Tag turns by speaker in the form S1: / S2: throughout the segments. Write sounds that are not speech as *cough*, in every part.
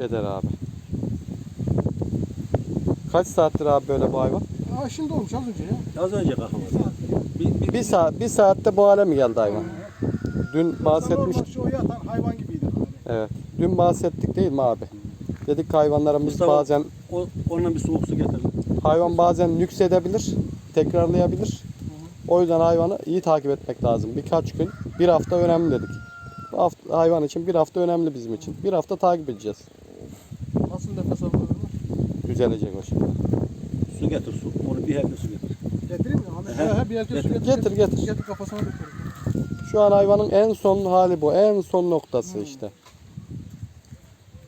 S1: Eder abi. Kaç saattir abi böyle bu hayvan?
S2: Aa şimdi olmuş az önce ya.
S3: Az önce kalkamadı. Bir, bir,
S1: Bir saat bir saatte bu hale mi geldi hayvan? Dün bahsetmiş.
S2: Normal Şu yatan hayvan gibiydi hani.
S1: Evet. Dün bahsettik değil mi abi? Dedik ki hayvanlarımız
S3: Mustafa-
S1: bazen
S3: o, ondan bir soğuk su getirdim.
S1: hayvan bazen nüksedebilir, tekrarlayabilir. O yüzden hayvanı iyi takip etmek lazım. Birkaç gün, bir hafta önemli dedik. Bu hafta, hayvan için bir hafta önemli bizim için. Bir hafta takip edeceğiz. Düzelecek o şimdi.
S3: Su getir su. Onu bir herkes su getir.
S2: Getireyim mi? Ahmet?
S3: He.
S2: He, bir herkes su
S3: Getir.
S2: getir.
S1: Getir, getir.
S2: Getir kafasına dökelim.
S1: Şu an hayvanın en son hali bu. En son noktası işte.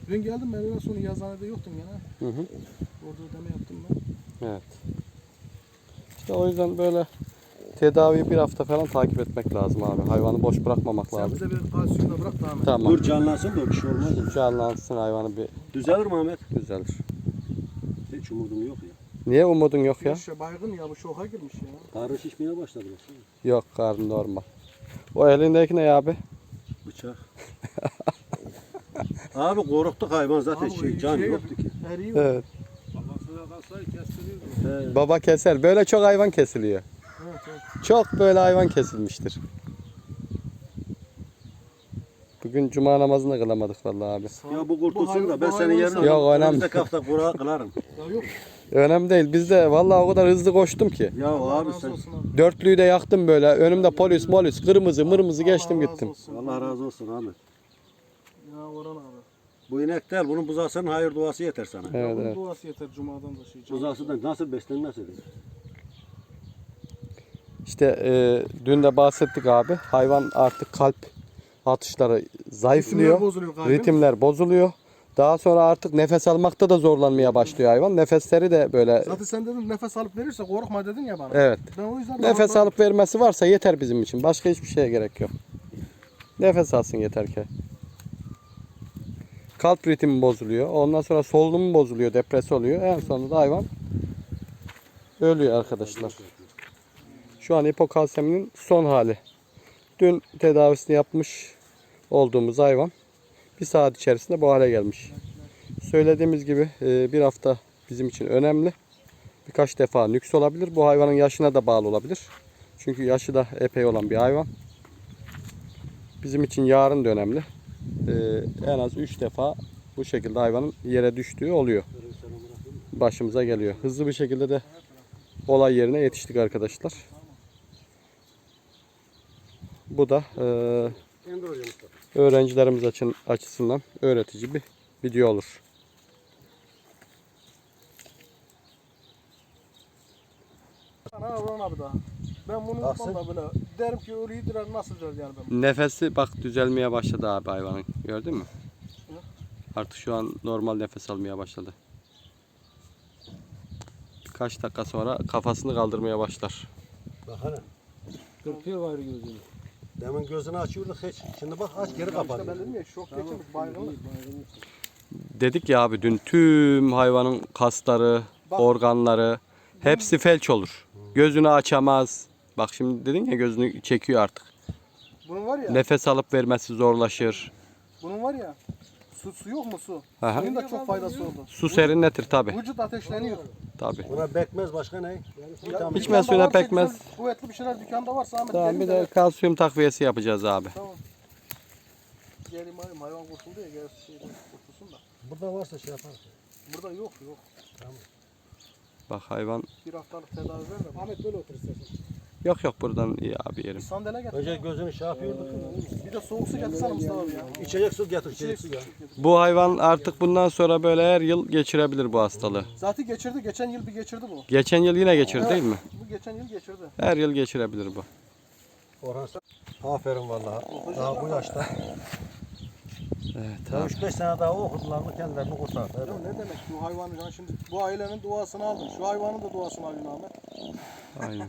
S2: Dün geldim ben öğlen sonu yazıhanede yoktum gene.
S1: Hı hı.
S2: Orada ödeme yaptım ben.
S1: Evet. İşte o yüzden böyle tedaviyi bir hafta falan takip etmek lazım abi. Hayvanı boş bırakmamak
S2: Sen
S1: lazım.
S2: bize bir kalsiyum da bırak da Ahmet.
S1: Tamam.
S3: Dur canlansın da bir şey olmaz.
S1: Canlansın hayvanı bir
S3: Düzelir mi Ahmet?
S1: düzelir.
S3: Hiç umudum yok ya.
S1: Niye umudun yok ya?
S2: Ya. baygın ya bu şoka girmiş ya.
S3: Karnı şişmeye başladı. baksana.
S1: Yok karnı normal. O elindeki ne ya abi?
S3: Bıçak. *laughs* Abi korktuk hayvan zaten
S2: Abi,
S3: şey, can
S2: şey-
S3: yoktu ki.
S2: Her iyi
S1: Evet.
S3: He.
S1: Baba keser. Böyle çok hayvan kesiliyor.
S2: Evet evet.
S1: Çok böyle hayvan kesilmiştir. Bugün cuma namazını kılamadık vallahi abi.
S3: Ya bu kurtulsun da ben senin yerine
S1: Yok, önemli.
S3: önümüzdeki hafta kura kılarım.
S2: Ya yok.
S1: Önemli değil. Biz de vallahi o kadar hızlı koştum ki.
S3: Ya abi sen
S2: abi.
S1: Dörtlüyü de yaktım böyle. Önümde polis, molis, kırmızı, mırmızı geçtim gittim.
S3: Allah razı olsun Ahmet.
S2: Ya Orhan abi.
S3: Bu inek değil, bunun buzağısının hayır duası yeter sana.
S1: Evet,
S2: Bunun
S1: evet.
S2: duası yeter Cuma'dan da şey.
S3: Buzağısı da nasıl beslenmez ediyor.
S1: İşte e, dün de bahsettik abi. Hayvan artık kalp atışları zayıflıyor.
S2: bozuluyor.
S1: Ritimler bozuluyor. Daha sonra artık nefes almakta da zorlanmaya başlıyor hayvan. Nefesleri de böyle
S2: Zaten sen dedin nefes alıp verirse korkma dedin ya bana.
S1: evet.
S2: Ben o yüzden
S1: Nefes alıp vermesi varsa yeter bizim için. Başka hiçbir şeye gerek yok. Nefes alsın yeter ki. Kalp ritmi bozuluyor. Ondan sonra solunumu bozuluyor, depresi oluyor. En sonunda da hayvan ölüyor arkadaşlar. Şu an hipokalseminin son hali. Dün tedavisini yapmış olduğumuz hayvan bir saat içerisinde bu hale gelmiş. Söylediğimiz gibi e, bir hafta bizim için önemli. Birkaç defa nüks olabilir. Bu hayvanın yaşına da bağlı olabilir. Çünkü yaşı da epey olan bir hayvan. Bizim için yarın da önemli. Ee, en az 3 defa bu şekilde hayvanın yere düştüğü oluyor. Başımıza geliyor. Hızlı bir şekilde de olay yerine yetiştik arkadaşlar. Bu da e. öğrencilerimiz için açısından öğretici bir video olur.
S2: Ha Orhan abi daha. Ben bunu unutmam da böyle. Derim ki ölü yediler nasıl diyor yani ben.
S1: Nefesi bak düzelmeye başladı abi hayvanın. Gördün mü? Artık şu an normal nefes almaya başladı. Birkaç dakika sonra kafasını kaldırmaya başlar.
S3: Bak hele.
S4: Kırpıyor gayrı gözünü.
S3: Demin gözünü açıyorduk hiç. Şimdi bak aç geri kapat.
S2: İşte ben dedim ya şok geçirmiş baygınlık.
S1: Dedik ya abi dün tüm hayvanın kasları,
S2: Bak.
S1: organları hepsi felç olur. Gözünü açamaz. Bak şimdi dedin ya gözünü çekiyor artık.
S2: Bunun var ya.
S1: Nefes alıp vermesi zorlaşır.
S2: Bunun var ya. Su, su yok mu su?
S1: Aha.
S2: Suyun da çok faydası oldu.
S1: Su serinletir tabi.
S2: Vücut ateşleniyor.
S1: Tabi.
S3: Buna bekmez başka ne? Vitamin.
S1: Hiç
S2: Dükkanda
S1: suyuna
S2: varsa
S1: pekmez.
S2: güzel, Kuvvetli bir şeyler dükkanda varsa Ahmet
S1: Tamam
S2: gelin
S1: bir
S2: de-
S1: de kalsiyum takviyesi yapacağız abi.
S2: Tamam. Gelin hayvan, hayvan kurtuldu ya gel şeyden kurtulsun da.
S3: Burada varsa şey yapar.
S2: Burada yok yok.
S1: Bak hayvan
S2: Bir haftalık tedavi ver de. Ahmet böyle otur istersen.
S1: Yok yok buradan iyi abi
S2: Bir
S1: yerim.
S2: sandalye getir.
S3: Önce gözünü şey yapıyorduk.
S2: Bir de soğuk su getirsene Mustafa abi ya.
S3: İçecek su getir. İçecek su ya.
S1: Bu hayvan artık bundan sonra böyle her yıl geçirebilir bu hastalığı.
S2: Zaten geçirdi. Geçen yıl bir geçirdi bu.
S1: Geçen yıl yine geçirdi değil mi?
S2: Bu geçen yıl geçirdi.
S1: Her yıl geçirebilir bu.
S3: Orhan sen. Aferin vallahi. Daha bu yaşta.
S1: Evet abi.
S3: 3-5 sene daha okudular mı kendilerini kurtardı.
S2: Ya ne demek bu hayvanı yani şimdi bu ailenin duasını aldın. Şu hayvanın da duasını alın Ahmet.
S1: Aynen.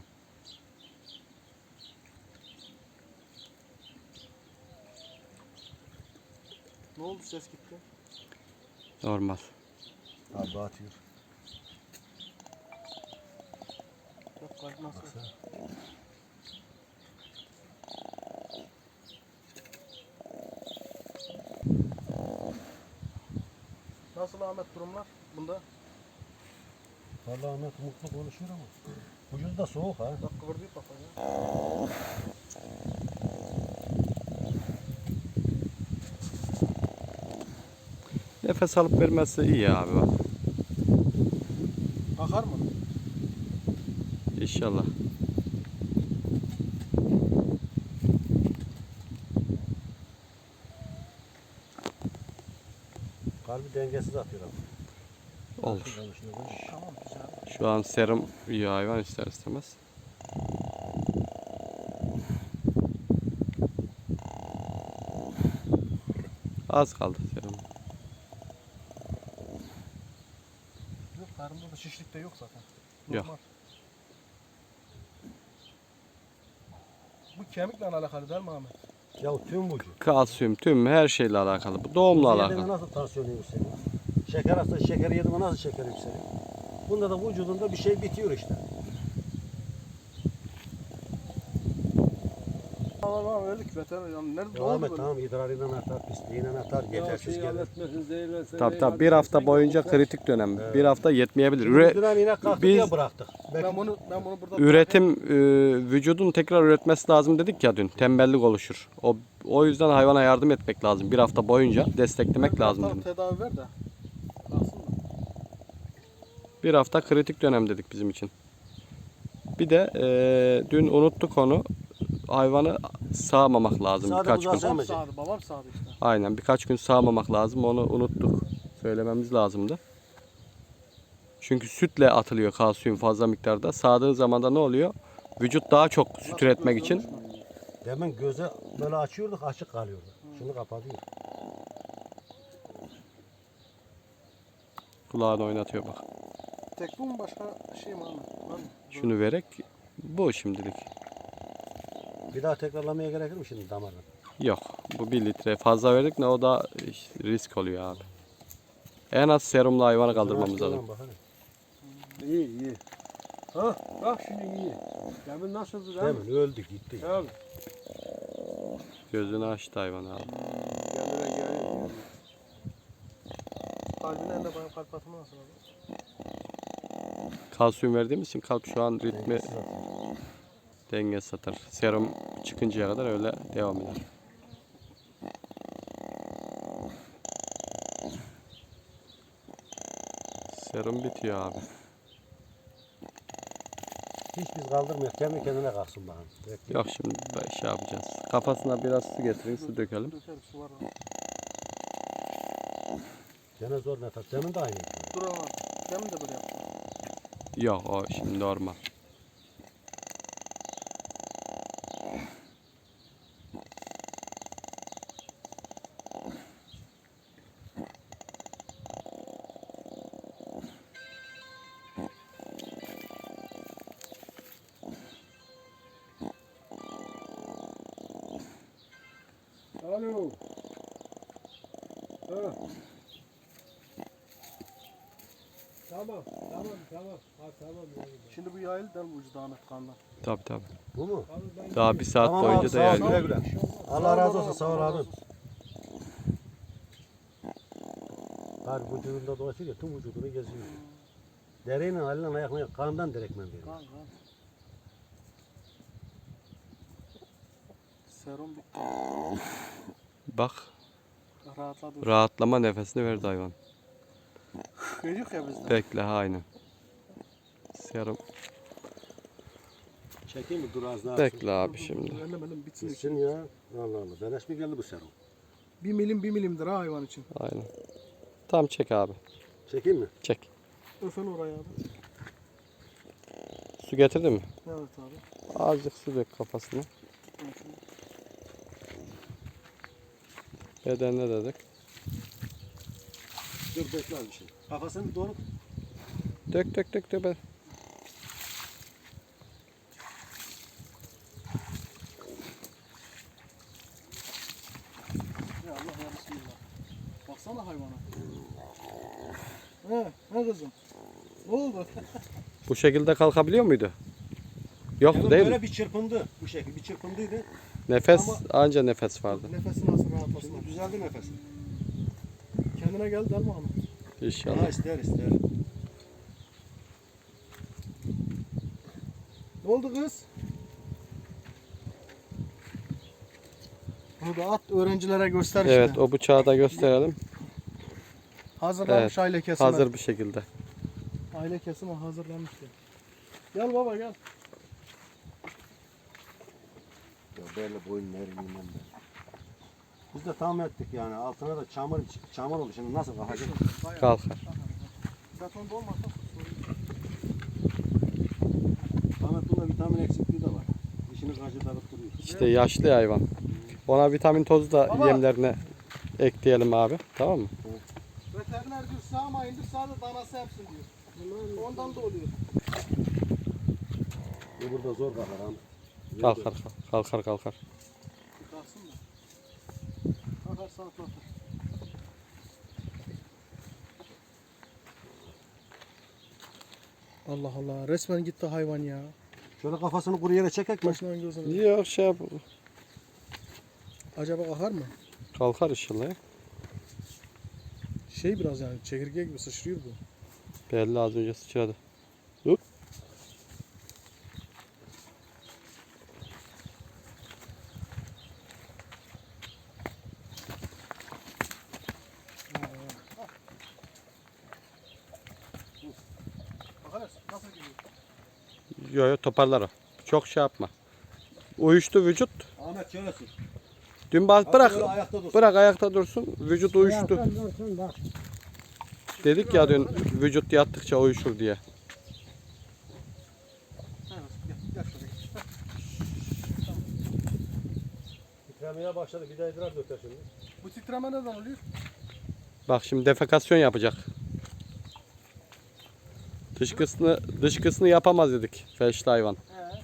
S2: Ne oldu ses gitti?
S1: Normal.
S3: Abi atıyor.
S2: Bak kalp nasıl? Nasıl Ahmet durumlar bunda?
S3: Vallahi Ahmet mutlu konuşuyor ama. Ucuz da soğuk ha.
S2: Bak kıvırdıyor kafa ya.
S1: Nefes alıp vermesi iyi abi bak.
S2: Akar mı?
S1: İnşallah.
S3: Kalbi dengesiz atıyor ama.
S1: Olur.
S2: Tamam.
S1: Şu an serum yiyor hayvan ister istemez. Az kaldı serum.
S2: Yok karnında da şişlik de yok zaten.
S1: Yok.
S2: Normal. Bu kemikle alakalı değil mi Ahmet?
S3: Ya tüm vücut.
S1: Kalsiyum tüm her şeyle alakalı. Bu doğumla alakalı.
S3: nasıl tansiyonu yükseliyor? Şeker hastası şeker yedi mi nasıl şeker yükseliyor? Bunda da vücudunda bir şey bitiyor işte.
S2: Tamam tamam öldük veteriner. Yani nerede
S3: Devam et tamam idrarıyla artar, pisliğiyle artar, yetersiz
S4: şey
S3: gelir.
S1: Tabi tabi bir hafta boyunca kritik dönem. Bir hafta yetmeyebilir. Üre-
S3: Üre, yine kalktı
S1: biz-
S3: diye bıraktık. Belki
S2: Ben bunu ben bunu burada
S1: üretim e, vücudun tekrar üretmesi lazım dedik ya dün. Tembellik oluşur. O o yüzden hayvana yardım etmek lazım. Bir hafta boyunca desteklemek lazım
S2: Tamam,
S1: dedim.
S2: tedavi ver de.
S1: Bir hafta kritik dönem dedik bizim için. Bir de e, dün unuttuk onu. Hayvanı sağmamak lazım
S3: Sağda
S1: birkaç gün.
S2: Babam sağdı, babam sağdı işte.
S1: Aynen birkaç gün sağmamak lazım. Onu unuttuk. Söylememiz lazımdı. Çünkü sütle atılıyor kalsiyum fazla miktarda. Sağdığın zaman da ne oluyor? Vücut daha çok süt üretmek için
S3: demin göze böyle açıyorduk açık kalıyordu. Şunu kapatıyor.
S1: kulağını oynatıyor bak.
S2: Tek bu mu başka şey mi?
S1: Şunu vererek bu şimdilik.
S3: Bir daha tekrarlamaya gerekir mi şimdi damardan?
S1: Yok. Bu 1 litre fazla verdik ne o da risk oluyor abi. En az serumla hayvanı kaldırmamız lazım.
S4: İyi iyi. Ha bak şimdi iyi. Demin nasıldı mi?
S3: Demin öldü gitti.
S4: Abi.
S1: Gözünü açtı hayvan abi.
S4: Kendine geliyor.
S2: Kalbine en de bayağı kalp atımı nasıl abi?
S1: Kalsiyum verdiğimiz için kalp şu an ritmi. Denge satar. Serum çıkıncaya kadar öyle devam eder. Serum bitiyor abi.
S3: Hiç biz kaldırmıyoruz. Kendi kendine kalksın bakalım. Bekle.
S1: Yok şimdi şey yapacağız. Kafasına biraz su getirin, su dökelim.
S2: Dökerim su var ama.
S3: Gene zor nefes. Demin de aynıydı.
S2: Dur ama. Demin de böyle yaptım.
S1: Yok o şimdi normal.
S4: Alo. Ha. Tamam, tamam, tamam. Ha tamam.
S2: Şimdi bu yayıl del vücuda Ahmet kandan.
S1: Tabi tabi.
S3: Bu mu?
S1: Daha bir saat
S3: Tamam
S1: boyunca
S3: abi,
S1: da
S3: sağ ol, güle. Allah razı olsun. Sağ ol
S2: Allah
S3: abi.
S2: razı olsun.
S3: Kalp vücudunda dolaşıyor ya. Tüm vücudunu geziyor. Dereyle aliyle ayakla kandan direktmen veriyor.
S2: Kan kan. Serum bitti.
S1: Bak
S2: Rahatladı.
S1: rahatlama nefesini verdi hayvan.
S2: Geliyor ya bizden.
S1: Bekle ha aynen. Serum.
S3: Çekeyim mi? Dur az daha.
S1: Bekle abi şimdi.
S2: Elim bitsin.
S3: Bitsin ya. Allah Allah. Beleş mi geldi bu serum?
S2: Bir milim bir milimdir ha hayvan için.
S1: Aynen. Tam çek abi.
S3: Çekeyim mi?
S1: Çek.
S2: Öfen oraya abi.
S1: Su getirdin mi?
S2: Evet abi.
S1: Azıcık su dök kafasına.
S2: Evet.
S1: Bedenine dedik.
S3: Dur bekle bir şey. Kafasını
S1: be.
S2: Ya Allah ya Bismillah. Baksana hayvana. He, ne kızım? Ne oldu? *laughs*
S1: Bu şekilde kalkabiliyor muydu? Yoktu
S3: Demin
S1: değil
S3: böyle
S1: mi?
S3: bir çırpındı. Bu şekilde bir çırpındıydı.
S1: Nefes anca nefes vardı.
S2: Nefesi nasıl rahatlasın?
S3: Şimdi düzeldi nefes.
S2: Kendine gel del Muhammed.
S1: İnşallah.
S3: Ha ister ister.
S2: Ne oldu kız? Bunu da at öğrencilere göster işte.
S1: Evet o bıçağı da gösterelim.
S2: Hazırlanmış aile kesimi.
S1: Hazır bir şekilde.
S2: Aile kesimi hazırlanmış. ya. Gel baba gel.
S3: Ya böyle boyunları bilmem ben. Biz de tahmin ettik yani altına da çamur çamur oldu şimdi nasıl kalkacak?
S1: Kalkar.
S2: Betonda olmazsa sorun.
S3: Ahmet bunda vitamin eksikliği de var. Dişini gacıdalıp duruyor.
S1: İşte yaşlı hayvan. Ona vitamin tozu da
S2: Baba.
S1: yemlerine ekleyelim abi. Tamam mı?
S2: Veteriner diyor sağmayındır sağda danası yapsın diyor. Ondan da oluyor.
S3: Bu burada zor kalkar Ahmet.
S1: Kalkar kalkar kalkar.
S2: Kalksın da. Kalkar saat bakar. Allah Allah resmen gitti hayvan ya.
S3: Şöyle kafasını kuru yere çekek mi?
S2: Başından gözüne.
S1: Yok şey yap.
S2: Acaba kalkar mı?
S1: Kalkar inşallah. ya.
S2: Şey biraz yani çekirge gibi sıçrıyor bu.
S1: Belli az önce sıçradı. Yo yo toparlar o. Çok şey yapma. Uyuştu vücut.
S3: Ahmet şöyle sür.
S1: Dün
S3: Bak
S1: bırak.
S3: böyle ayakta dursun.
S1: Bırak ayakta dursun. Vücut uyuştu.
S4: Dursun dursun bak.
S1: Dedik ya dün vücut yattıkça uyuşur diye.
S3: Titremeye başladı bir de idrar döker şimdi.
S2: Bu titreme neden oluyor?
S1: Bak şimdi defekasyon yapacak. Dışkısını dışkısını yapamaz dedik felçli hayvan.
S2: He,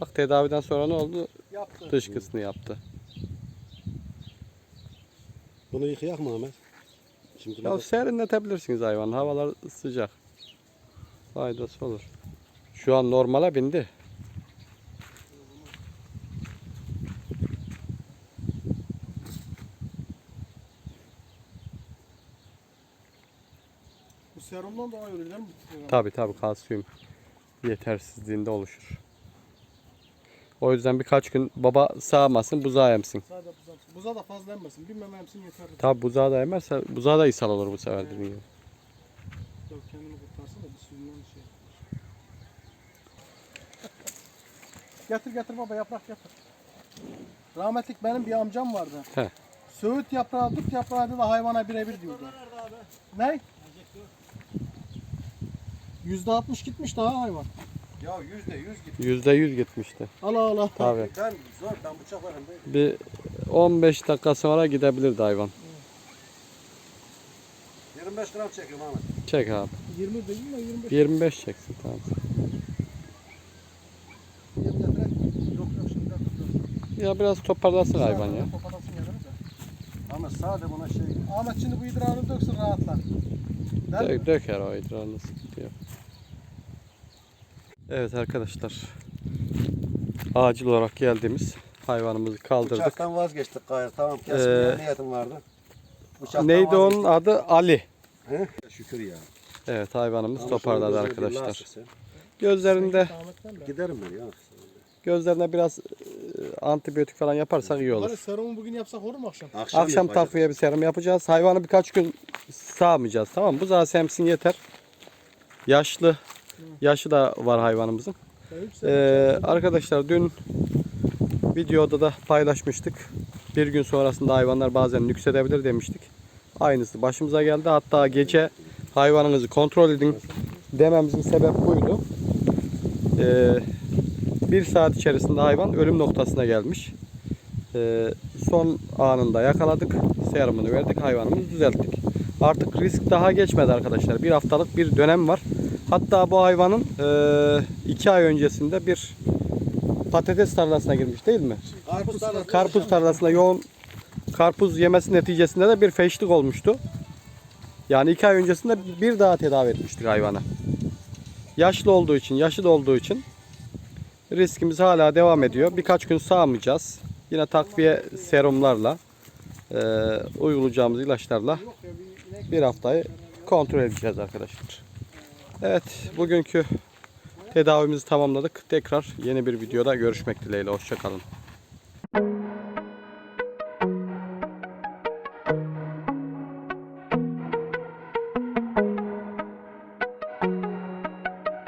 S1: Bak tedaviden sonra ne oldu?
S2: yaptı.
S1: Dışkısını yaptı.
S3: Bunu yıkayak mı Ahmet? Şimdi
S1: Ya serinletebilirsiniz hayvan. Havalar sıcak. Faydası olur. Şu an normale bindi.
S2: Bu serumdan dolayı oluyor değil mi?
S1: Tabi tabi kalsiyum yetersizliğinde oluşur. O yüzden birkaç gün baba sağmasın buzağı emsin.
S2: Sadece buza, buza da fazla emmesin. Bir meme emsin yeterli.
S1: Tabi buzağı da emerse buzağı da ishal olur bu sefer dediğim gibi.
S2: Yok kendini kurtarsın da bir suyundan şey. getir getir baba yaprak getir. Rahmetlik benim bir amcam vardı.
S1: He.
S2: Söğüt yaprağı, dut yaprağı da hayvana birebir diyordu. Ne? Yüzde altmış gitmiş daha hayvan.
S3: Ya yüzde yüz git.
S1: Yüzde yüz gitmişti.
S2: Allah Allah.
S1: Tabi.
S3: Ben zor ben bıçaklarım değil.
S1: Bir 15 dakika sonra gidebilirdi hayvan.
S3: 25 gram çekiyorum Ahmet.
S1: Çek abi.
S2: 20 değil mi? 25.
S1: 25 çeksin tamam.
S2: Yem getirek. Yok yok şimdi getir.
S1: Ya biraz toparlasın hayvan ya.
S2: Kopatasın yerine de.
S3: Ahmet sade buna şey.
S2: Ahmet şimdi bu idrarını döksün rahatlar. Değil mi?
S1: Dök, döker o idrarını. Evet arkadaşlar. Acil olarak geldiğimiz hayvanımızı kaldırdık.
S3: Bıçaktan vazgeçtik gayrı. Tamam kesmeye
S1: Ee,
S3: niyetim vardı. Bıçaktan
S1: Neydi onun
S3: vazgeçtik.
S1: adı? Ali.
S3: He? Şükür ya.
S1: Evet hayvanımız
S3: Ama
S1: toparladı arkadaşlar. Gözlerinde.
S3: Giderim ben ya.
S1: gözlerine biraz e, antibiyotik falan yaparsak iyi olur.
S2: Hani serumu bugün yapsak olur mu akşam?
S3: Akşam,
S1: Akşam takviye bir serum yapacağız. Hayvanı birkaç gün sağmayacağız tamam mı? Bu zaten semsin yeter. Yaşlı. Yaşı da var hayvanımızın. Ee, arkadaşlar dün videoda da paylaşmıştık. Bir gün sonrasında hayvanlar bazen nüksedebilir demiştik. Aynısı başımıza geldi. Hatta gece hayvanınızı kontrol edin dememizin sebebi buydu. Ee, bir saat içerisinde hayvan ölüm noktasına gelmiş. Ee, son anında yakaladık. Serumunu verdik. Hayvanımızı düzelttik. Artık risk daha geçmedi arkadaşlar. Bir haftalık bir dönem var. Hatta bu hayvanın e, iki ay öncesinde bir patates tarlasına girmiş değil mi?
S3: Karpuz tarlası.
S1: Karpuz tarlasına yoğun karpuz yemesi neticesinde de bir feşlik olmuştu. Yani iki ay öncesinde bir daha tedavi etmiştik hayvana. Yaşlı olduğu için, yaşı da olduğu için riskimiz hala devam ediyor. Birkaç gün sağmayacağız. Yine takviye serumlarla, e, uygulayacağımız ilaçlarla bir haftayı kontrol edeceğiz arkadaşlar. Evet bugünkü tedavimizi tamamladık. Tekrar yeni bir videoda görüşmek dileğiyle. Hoşçakalın.